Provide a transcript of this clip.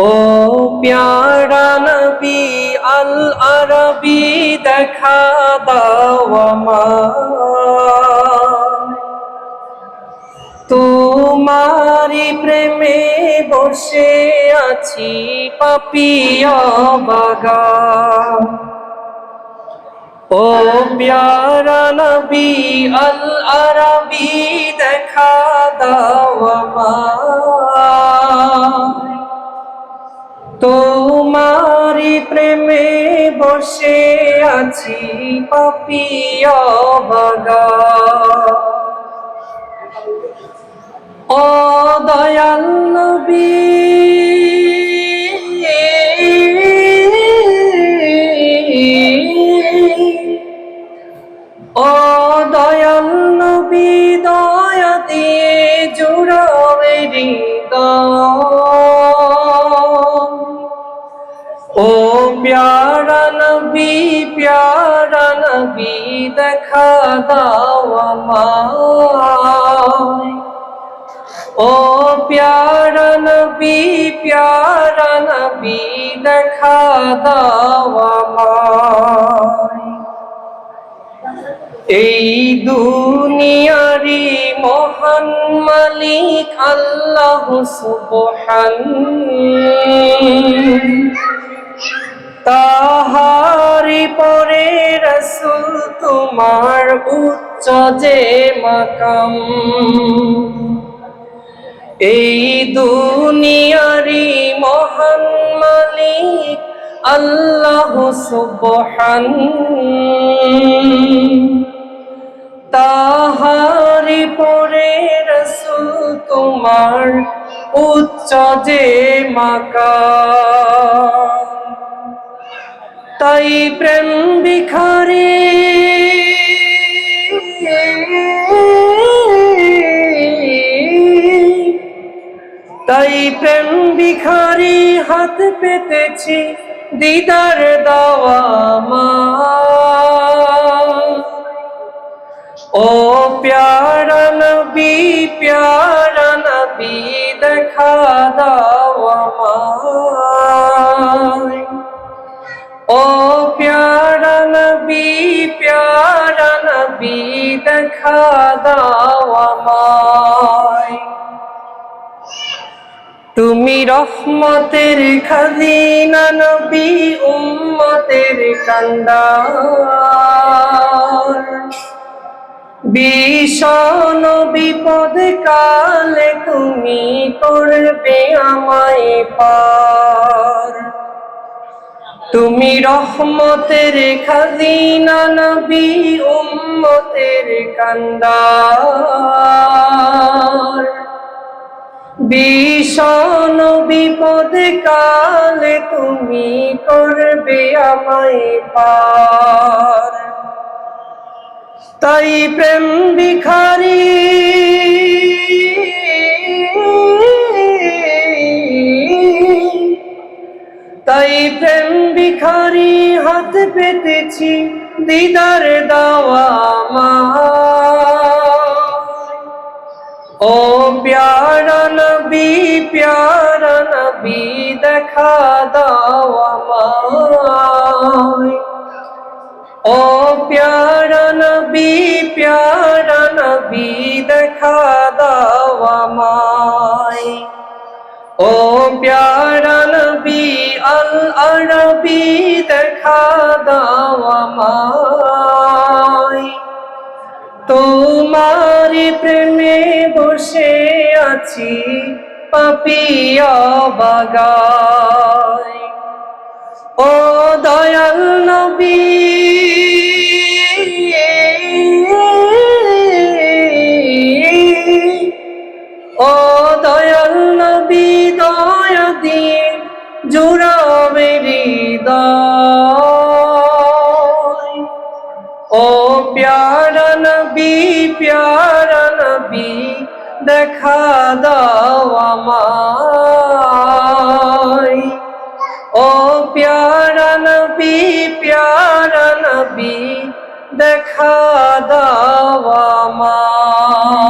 ও প্যারা নবী আল আরবি দেখা দাও তোমারি প্রেমে বসে আছি পাপিয়া বাগা ও প্যারা নবী আল আরবি দেখা দাও বসে আছি পাপিয়া বাগা ও দয়াল নবী ও দয়া দিয়ে জুড়াবে ও প্যারা নবী প্যারা নবী দেখা দাও ও প্যারা নবী প্যারা নবী দেখা দাও এই দুনিয়ারি মহান মালিক আল্লাহ সুবহান। পরে রসুল তোমার উচ্চ যে মাকাম। এই দুনিয়ারি মহান মালিক আল্লাহ সুবহান। তাহারি পরে রসুল তোমার উচ্চ যে মাকা তাই প্রেম বিখারে তাই প্রেম বিখারি হাত পেতেছি দিদার দাওয়া মা। ও প্যারা নবী প্যারা নবী দেখা দাও আমায় নবী দেখা দাও আমায়। তুমি রহমতের খাজিনা, নবী উম্মতের কান্ডার ভীষণ বিপদ কালে তুমি করবে আমায় পার। তুমি রহমতের খাজিনা, নবী উম্মতের কান্দার। ভীষণ বিপদ কালে তুমি করবে আমায় পার। তাই প্রেম ভিখারি ভিখারি হাত পেতেছি, দিদার দাওয়া ও প্যারা নবী প্যারা নবী, দেখা দাও আমায় ও প্যারা নবী প্যারা নবী আরবি দেখা দাও আমায়। তোমারি প্রেমে বসে আছি পাপিয়া বাগায় ও দয়াল নবী, ও দয়াল নবী, দয়া দিয়ে জুড়াবে হৃদয় ও প্যারা নবী প্যারা নবী, দেখা দাও আমায়। ও প্যারা নবী প্যারা নবী, দেখা দাও আমায়।